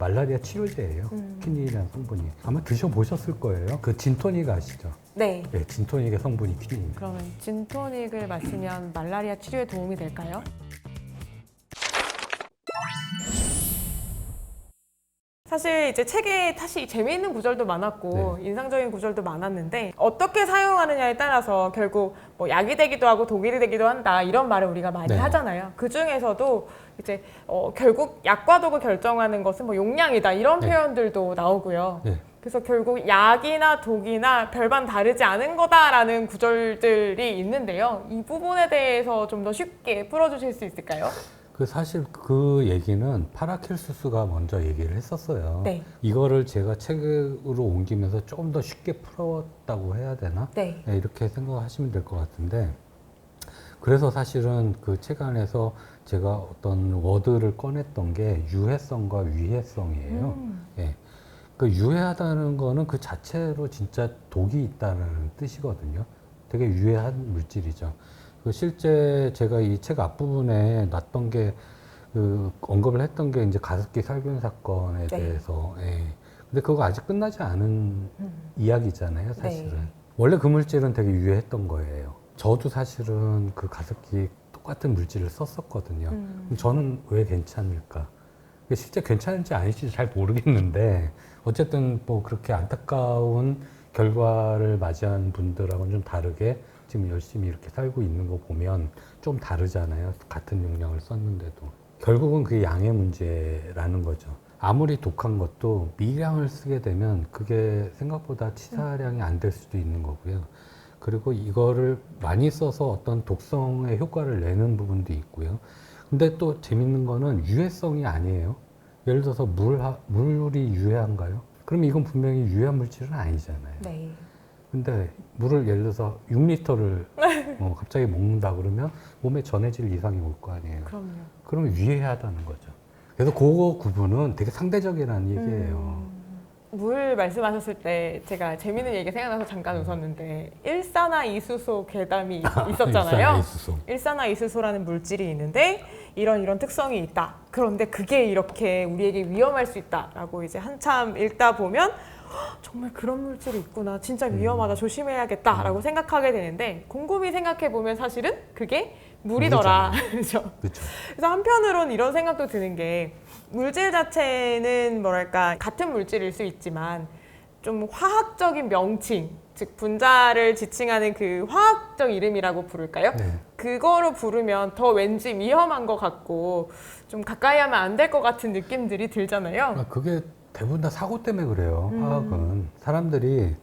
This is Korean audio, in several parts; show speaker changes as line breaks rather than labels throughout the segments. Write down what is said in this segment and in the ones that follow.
말라리아 치료제예요.
음.
퀴닌이라는 성분이 아마 드셔보셨을 거예요. 그 진토닉 아시죠?
네.
네, 진토닉의 성분이 퀴닌입니다.
그러면 진토닉을 마시면 말라리아 치료에 도움이 될까요? 사실 이제 책에 사실 재미있는 구절도 많았고 인상적인 구절도 많았는데 어떻게 사용하느냐에 따라서 결국 뭐 약이 되기도 하고 독이 되기도 한다 이런 말을 우리가 많이
네.
하잖아요. 그 중에서도 이제 어, 결국 약과 독을 결정하는 것은 뭐 용량이다 이런
네.
표현들도 나오고요.
네.
그래서 결국 약이나 독이나 별반 다르지 않은 거다라는 구절들이 있는데요. 이 부분에 대해서 좀 더 쉽게 풀어주실 수 있을까요?
그 사실 그 얘기는 파라켈수스가 먼저 얘기를 했었어요.
네.
이거를 제가 책으로 옮기면서 조금 더 쉽게 풀었다고 해야 되나?
네.
네, 이렇게 생각하시면 될 것 같은데 그래서 사실은 그 책 안에서 제가 어떤 워드를 꺼냈던 게 유해성과 위해성이에요.
음.
예. 그 유해하다는 거는 그 자체로 진짜 독이 있다는 뜻이거든요. 되게 유해한 물질이죠. 그 실제 제가 이 책 앞부분에 놨던 게 그 언급을 했던 게 이제 가습기 살균 사건에
네.
대해서. 예. 근데 그거 아직 끝나지 않은
음.
이야기잖아요, 사실은.
네.
원래 그 물질은 되게 유해했던 거예요. 저도 사실은 그 가습기 똑같은 물질을 썼었거든요.
음.
그럼 저는 왜 괜찮을까? 실제 괜찮은지 아닐지 잘 모르겠는데 어쨌든 뭐 그렇게 안타까운 결과를 맞이한 분들하고는 좀 다르게 지금 열심히 이렇게 살고 있는 거 보면 좀 다르잖아요. 같은 용량을 썼는데도. 결국은 그게 양의 문제라는 거죠. 아무리 독한 것도 미량을 쓰게 되면 그게 생각보다 치사량이 안 될 수도 있는 거고요. 그리고 이거를 많이 써서 어떤 독성의 효과를 내는 부분도 있고요. 근데 또 재밌는 거는 유해성이 아니에요. 예를 들어서 물, 물이 유해한가요? 그럼 이건 분명히 유해한 물질은 아니잖아요.
네.
근데 물을 예를 들어서 6리터를 어, 갑자기 먹는다 그러면 몸에 전해질 이상이 올 거 아니에요.
그럼요.
그러면 유해하다는 거죠. 그래서 그거 구분은 되게 상대적이라는 얘기예요.
음. 물 말씀하셨을 때 제가 재밌는 얘기 생각나서 잠깐 웃었는데 일산화 이수소 괴담이 있었잖아요.
일산화 이수소.
일산화이수소라는 물질이 있는데 이런 이런 특성이 있다. 그런데 그게 이렇게 우리에게 위험할 수 있다라고 이제 한참 읽다 보면 "헉, 정말 그런 물질이 있구나. 진짜 위험하다. 조심해야겠다라고 생각하게 되는데 곰곰이 생각해 보면 사실은 그게 물이더라. 그렇죠.
그렇죠.
그래서 한편으로는 이런 생각도 드는 게 물질 자체는 뭐랄까 같은 물질일 수 있지만 좀 화학적인 명칭, 즉 분자를 지칭하는 그 화학적 이름이라고 부를까요?
네.
그거로 부르면 더 왠지 위험한 것 같고 좀 가까이 하면 안 될 것 같은 느낌들이 들잖아요.
아, 그게 대부분 다 사고 때문에 그래요.
음.
화학은 사람들이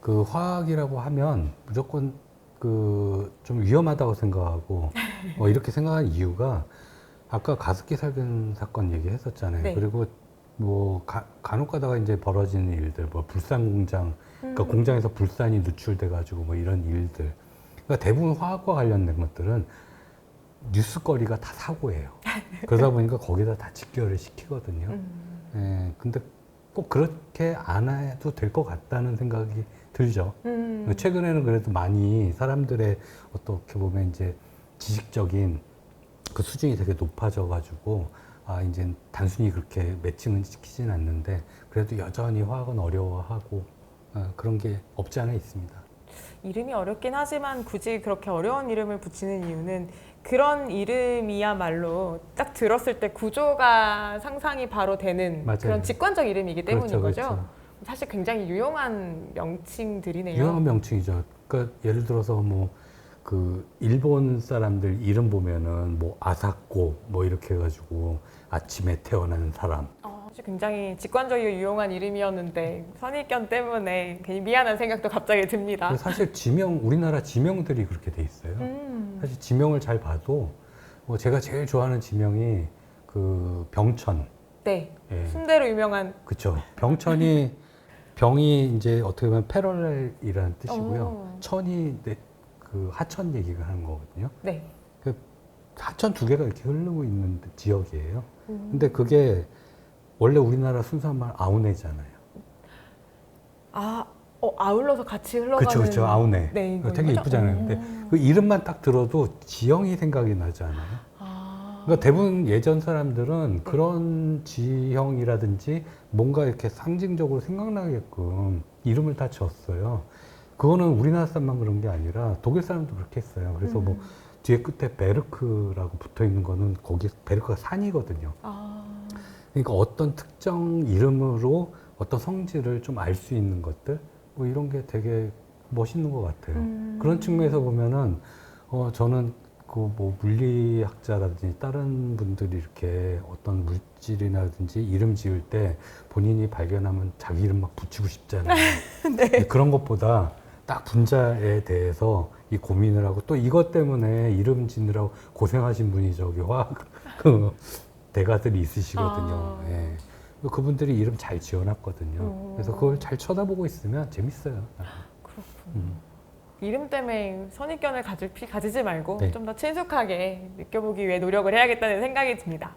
그 화학이라고 하면 무조건 그 좀 위험하다고 생각하고 어, 이렇게 생각한 이유가 아까 가습기 살균 사건 얘기했었잖아요.
네.
그리고 뭐 가, 간혹 가다가 이제 벌어지는 일들, 뭐 불산 공장, 그러니까
음.
공장에서 불산이 누출돼 가지고 뭐 이런 일들. 그러니까 대부분 화학과 관련된 것들은 뉴스거리가 다 사고예요. 그러다 보니까 거기다 다 직결을 시키거든요.
음.
예, 근데 꼭 그렇게 안 해도 될 것 같다는 생각이 들죠.
음.
최근에는 그래도 많이 사람들의 어떻게 보면 이제 지식적인 그 수준이 되게 높아져가지고 아, 이제 단순히 그렇게 매칭은 시키진 않는데 그래도 여전히 화학은 어려워하고 어, 그런 게 없지 않아 있습니다.
이름이 어렵긴 하지만 굳이 그렇게 어려운 이름을 붙이는 이유는 그런 이름이야말로 딱 들었을 때 구조가 상상이 바로 되는
맞아요.
그런 직관적 이름이기 때문인
그렇죠,
거죠.
그렇죠.
사실 굉장히 유용한 명칭들이네요.
유명한 명칭이죠. 그러니까 예를 들어서 뭐 그 일본 사람들 이름 보면은 뭐 아사코 뭐 이렇게 해가지고 아침에 태어난 사람
굉장히 직관적이고 유용한 이름이었는데 선입견 때문에 괜히 미안한 생각도 갑자기 듭니다.
사실 지명 우리나라 지명들이 그렇게 돼 있어요.
음,
사실 지명을 잘 봐도 뭐 제가 제일 좋아하는 지명이 그 병천.
네,
예.
순대로 유명한
그쵸. 병천이 병이 이제 어떻게 보면 패럴렐이라는 뜻이고요.
오.
천이 네, 그 하천 얘기가 하는 거거든요.
네.
하천 두 개가 이렇게 흐르고 있는 지역이에요.
음.
근데 그게 원래 우리나라 순수한 말 아우네잖아요.
아, 어, 아울러서 같이 흘러가는
그렇죠, 그렇죠. 아우네.
네, 이건
되게? 이쁘잖아요. 근데
음.
그 이름만 딱 들어도 지형이 생각이 나지 않아요?
아,
그러니까 대부분 예전 사람들은 그런 지형이라든지 뭔가 이렇게 상징적으로 생각나게끔 이름을 다 지었어요. 그거는 우리나라 사람만 그런 게 아니라 독일 사람도 그렇게 했어요. 그래서 뭐 뒤에 끝에 베르크라고 붙어 있는 거는 거기 베르크가 산이거든요.
아,
그러니까 어떤 특정 이름으로 어떤 성질을 좀 알 수 있는 것들 뭐 이런 게 되게 멋있는 것 같아요.
음.
그런 측면에서 보면은 어 저는 그 뭐 물리학자라든지 다른 분들이 이렇게 어떤 물질이라든지 이름 지을 때 본인이 발견하면 자기 이름 막 붙이고 싶잖아요. 근데 그런 것보다 딱 분자에 대해서 이 고민을 하고 또 이것 때문에 이름 짓느라고 고생하신 분이 저기 화학 그 대가들이 있으시거든요.
아.
예. 그분들이 이름 잘 지어놨거든요.
오.
그래서 그걸 잘 쳐다보고 있으면 재밌어요.
그렇군.
음.
이름 때문에 선입견을 가질 피 가지지 말고
네.
좀 더 친숙하게 느껴보기 위해 노력을 해야겠다는 생각이 듭니다.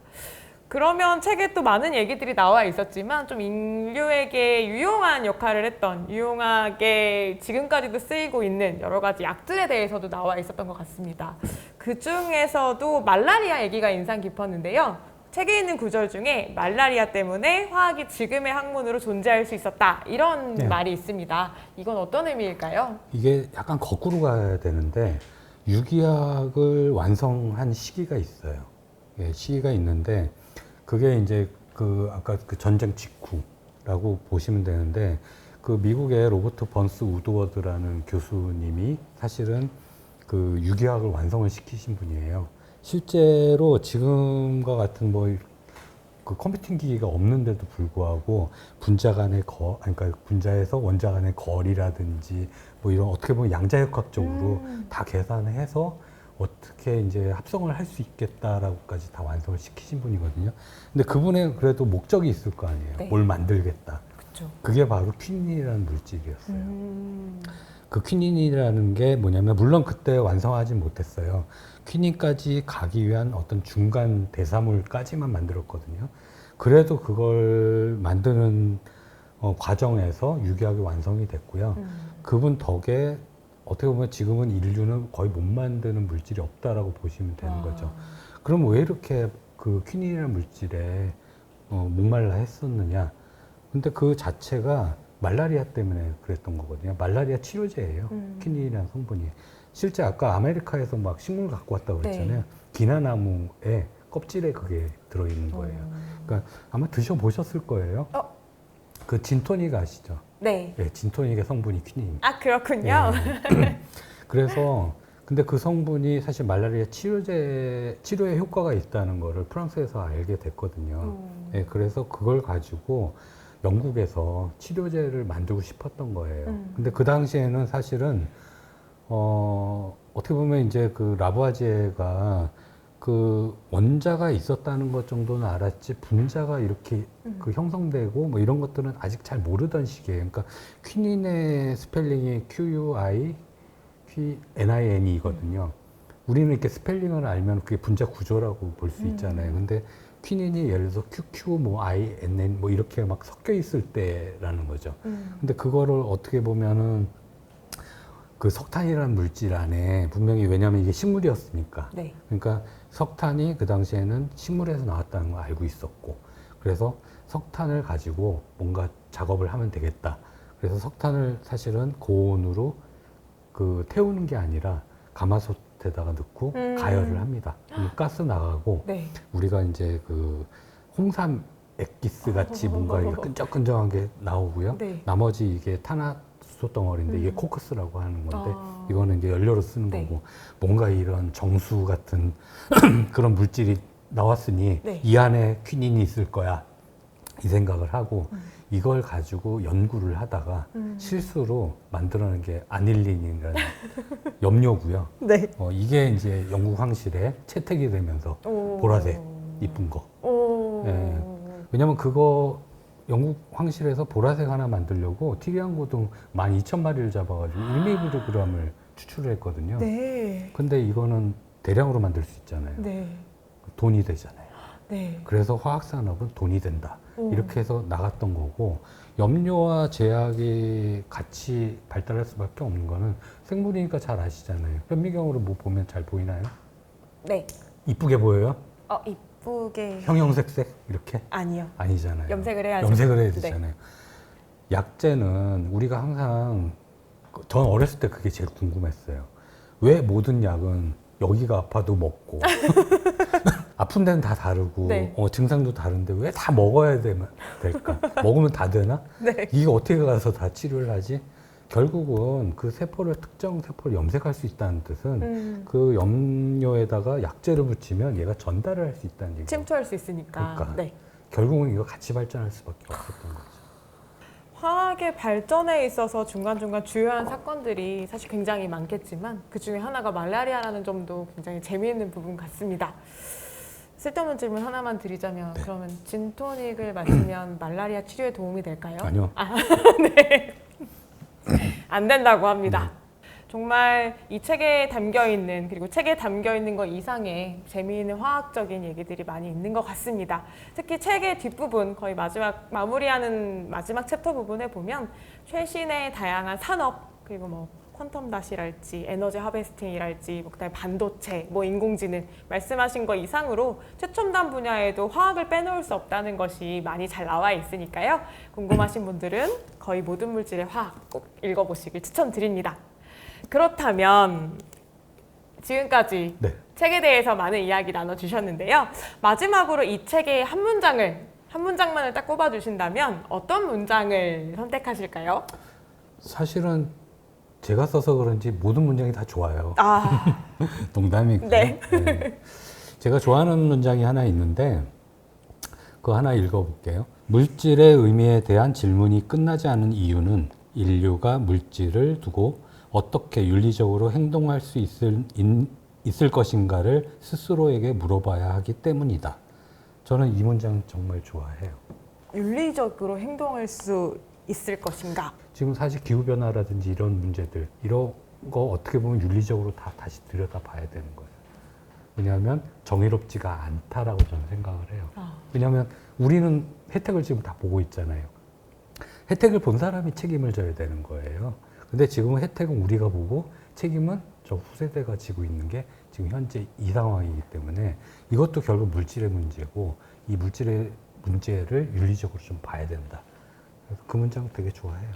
그러면 책에 또 많은 얘기들이 나와 있었지만 좀 인류에게 유용한 역할을 했던 유용하게 지금까지도 쓰이고 있는 여러 가지 약들에 대해서도 나와 있었던 것 같습니다. 그 중에서도 말라리아 얘기가 인상 깊었는데요. 책에 있는 구절 중에 말라리아 때문에 화학이 지금의 학문으로 존재할 수 있었다 이런
네.
말이 있습니다. 이건 어떤 의미일까요?
이게 약간 거꾸로 가야 되는데 유기학을 완성한 시기가 있어요. 예, 시기가 있는데 그게 이제 그 아까 그 전쟁 직후라고 보시면 되는데 그 미국의 로버트 번스 우드워드라는 교수님이 사실은 그 유기학을 완성을 시키신 분이에요. 실제로 지금과 같은 뭐 그 컴퓨팅 기기가 없는데도 불구하고 분자 간의 거, 그러니까 분자에서 원자 간의 거리라든지 뭐 이런 어떻게 보면 양자역학적으로
음.
다 계산해서 어떻게 이제 합성을 할 수 있겠다라고까지 다 완성을 시키신 분이거든요. 근데 그분의 그래도 목적이 있을 거 아니에요.
네.
뭘 만들겠다.
그렇죠.
그게 바로 퀴닌이라는 물질이었어요.
음.
그 퀴닌이라는 게 뭐냐면 물론 그때 완성하지 못했어요. 퀴닌까지 가기 위한 어떤 중간 대사물까지만 만들었거든요. 그래도 그걸 만드는 어, 과정에서 유기학이 완성이 됐고요.
음.
그분 덕에 어떻게 보면 지금은 인류는 거의 못 만드는 물질이 없다라고 보시면 되는
아.
거죠. 그럼 왜 이렇게 그 퀴닌이라는 물질에 어, 목말라 했었느냐? 근데 그 자체가 말라리아 때문에 그랬던 거거든요. 말라리아 치료제예요.
음.
퀴닌이라는 성분이. 실제 아까 아메리카에서 막 식물 갖고 왔다고 그랬잖아요.
네.
기나나무에 껍질에 그게 들어있는 거예요.
어.
그러니까 아마 드셔보셨을 거예요.
어.
그 진토닉 아시죠?
네.
예, 진토닉의 성분이 퀴닌입니다.
아 그렇군요.
예. 그래서 근데 그 성분이 사실 말라리아 치료제 치료에 효과가 있다는 거를 프랑스에서 알게 됐거든요.
음.
예, 그래서 그걸 가지고 영국에서 치료제를 만들고 싶었던 거예요.
음.
근데 그 당시에는 사실은 어 어떻게 보면 이제 그 라부아제가 그 원자가 있었다는 것 정도는 알았지 분자가 이렇게
음.
그 형성되고 뭐 이런 것들은 아직 잘 모르던 시기예요. 그러니까 퀴닌의 스펠링이 QUI, Q NIN이거든요. 우리는 이렇게 스펠링을 알면 그게 분자 구조라고 볼수
음.
있잖아요. 근데 퀴닌이 예를 들어서 QQ 뭐 INN 뭐 이렇게 막 섞여 있을 때라는 거죠.
음.
근데 그거를 어떻게 보면은 그 석탄이라는 물질 안에 분명히 왜냐하면 이게 식물이었으니까
네.
그러니까 석탄이 그 당시에는 식물에서 나왔다는 걸 알고 있었고 그래서 석탄을 가지고 뭔가 작업을 하면 되겠다. 그래서 석탄을 사실은 고온으로 그 태우는 게 아니라 가마솥 에다가 넣고
음.
가열을 합니다. 그럼 가스 나가고
네.
우리가 이제 그 홍삼 액기스 같이 뭔가 이게 끈적끈적한 게 나오고요.
네.
나머지 이게 탄화수소 덩어리인데 이게
음.
코크스라고 하는 건데
아.
이거는 이제 연료로 쓰는
네.
거고 뭔가 이런 정수 같은 그런 물질이 나왔으니
네.
이 안에 퀴닌이 있을 거야 이 생각을 하고
음.
이걸 가지고 연구를 하다가
음.
실수로 만들어낸 게 아닐린이라는 염료고요.
네.
어, 이게 이제 영국 황실에 채택이 되면서
오.
보라색 이쁜 거.
오.
예. 왜냐면 그거 영국 황실에서 보라색 하나 만들려고 티리안 고등 12,000마리를 잡아가지고 1mg을 추출을 했거든요.
네.
근데 이거는 대량으로 만들 수 있잖아요.
네.
돈이 되잖아요.
네.
그래서 화학 산업은 돈이 된다.
오.
이렇게 해서 나갔던 거고 염료와 제약이 같이 발달할 수밖에 없는 거는 생물이니까 잘 아시잖아요. 현미경으로 뭐 보면 잘 보이나요?
네.
이쁘게 보여요?
어 이쁘게
형형색색 이렇게
아니요.
아니잖아요.
염색을 해야죠.
염색을 해야
네.
되잖아요. 약제는 우리가 항상 전 어렸을 때 그게 제일 궁금했어요. 왜 모든 약은 여기가 아파도 먹고 아픈 데는 다 다르고
네.
어, 증상도 다른데 왜 다 먹어야 되면 될까? 먹으면 다 되나?
네.
이게 어떻게 가서 다 치료를 하지? 결국은 그 세포를 특정 세포를 염색할 수 있다는 뜻은
음,
그 염료에다가 약제를 붙이면 얘가 전달을 할 수 있다는 얘기예요.
침투할 수 있으니까.
그러니까.
네.
결국은 이거 같이 발전할 수밖에 없었던 거죠.
화학의 발전에 있어서 중간중간 주요한 사건들이 사실 굉장히 많겠지만 그 중에 하나가 말라리아라는 점도 굉장히 재미있는 부분 같습니다. 쓸데없는 질문 하나만 드리자면
네.
그러면 진토닉을 마시면 말라리아 치료에 도움이 될까요?
아니요.
안 된다고 합니다. 정말 이 책에 담겨 있는 그리고 책에 담겨 있는 것 이상의 재미있는 화학적인 얘기들이 많이 있는 것 같습니다. 특히 책의 뒷부분 거의 마지막 마무리하는 마지막 챕터 부분에 보면 최신의 다양한 산업 그리고 뭐 퀀텀 닷이랄지 에너지 하베스팅이랄지 뭐 그다음에 반도체 뭐 인공지능 말씀하신 거 이상으로 최첨단 분야에도 화학을 빼놓을 수 없다는 것이 많이 잘 나와 있으니까요. 궁금하신 분들은 거의 모든 물질의 화학 꼭 읽어보시길 추천드립니다. 그렇다면 지금까지
네.
책에 대해서 많은 이야기 나눠주셨는데요. 마지막으로 이 책의 한 문장을 한 문장만을 딱 꼽아주신다면 어떤 문장을 선택하실까요?
사실은 제가 써서 그런지 모든 문장이 다 좋아요.
아,
농담이고요.
네.
네. 제가 좋아하는 문장이 하나 있는데 그거 하나 읽어볼게요. 물질의 의미에 대한 질문이 끝나지 않은 이유는 인류가 물질을 두고 어떻게 윤리적으로 행동할 수 있을, 인- 있을 것인가를 스스로에게 물어봐야 하기 때문이다. 저는 이 문장 정말 좋아해요.
윤리적으로 행동할 수 있을 것인가?
지금 사실 기후 변화라든지 이런 문제들 이런 거 어떻게 보면 윤리적으로 다 다시 들여다 봐야 되는 거예요. 왜냐하면 정의롭지가 않다라고 저는 생각을 해요.
아,
왜냐하면 우리는 혜택을 지금 다 보고 있잖아요. 혜택을 본 사람이 책임을 져야 되는 거예요. 근데 지금은 혜택은 우리가 보고 책임은 저 후세대가 지고 있는 게 지금 현재 이 상황이기 때문에 이것도 결국 물질의 문제고 이 물질의 문제를 윤리적으로 좀 봐야 된다. 그래서 그 문장 되게 좋아해요.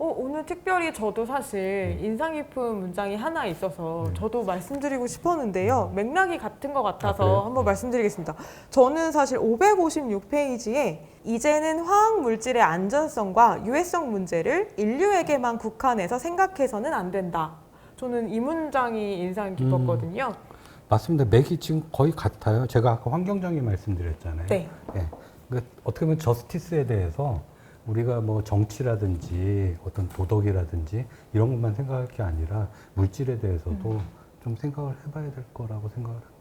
어, 오늘 특별히 저도 사실 인상 깊은 문장이 하나 있어서
네.
저도 말씀드리고 싶었는데요. 맥락이 같은 것
아,
같아서
그래요?
한번
네.
말씀드리겠습니다. 저는 사실 556페이지에 이제는 화학 물질의 안전성과 유해성 문제를 인류에게만 국한해서 생각해서는 안 된다. 저는 이 문장이 인상 깊었거든요.
맞습니다. 맥이 지금 거의 같아요. 제가 아까 환경정의 말씀드렸잖아요.
네.
예. 그러니까 어떻게 보면 저스티스에 대해서 우리가 뭐 정치라든지 어떤 도덕이라든지 이런 것만 생각할 게 아니라 물질에 대해서도
음.
좀 생각을 해봐야 될 거라고 생각을 합니다.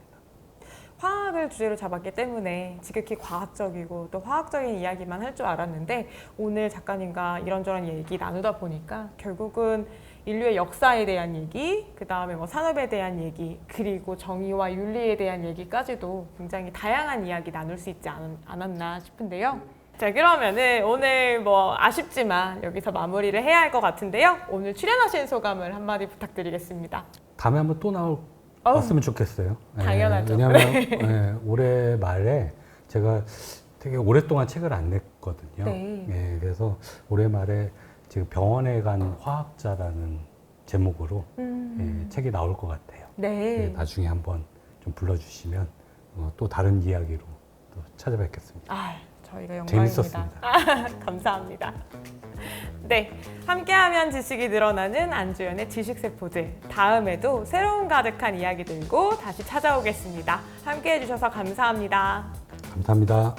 화학을 주제로 잡았기 때문에 지극히 과학적이고 또 화학적인 이야기만 할 줄 알았는데 오늘 작가님과 이런저런 얘기 나누다 보니까 결국은 인류의 역사에 대한 얘기, 그 다음에 뭐 산업에 대한 얘기, 그리고 정의와 윤리에 대한 얘기까지도 굉장히 다양한 이야기 나눌 수 있지 않, 않았나 싶은데요. 자, 그러면은 오늘 뭐 아쉽지만 여기서 마무리를 해야 할 것 같은데요. 오늘 출연하신 소감을 한마디 부탁드리겠습니다.
다음에 한번 또 나올
어우,
왔으면 좋겠어요. 예,
당연하죠.
왜냐하면 예, 올해 말에 제가 되게 오랫동안 책을 안 냈거든요.
네.
예, 그래서 올해 말에 지금 병원에 간 화학자라는 제목으로
음,
예, 책이 나올 것 같아요.
네.
예, 나중에 한번 좀 불러주시면 어, 또 다른 이야기로 또 찾아뵙겠습니다.
아, 저희가 영광입니다.
재밌었습니다.
감사합니다. 네, 함께하면 지식이 늘어나는 안주연의 지식세포들. 다음에도 새로운 가득한 이야기 들고 다시 찾아오겠습니다. 함께해 주셔서 감사합니다.
감사합니다.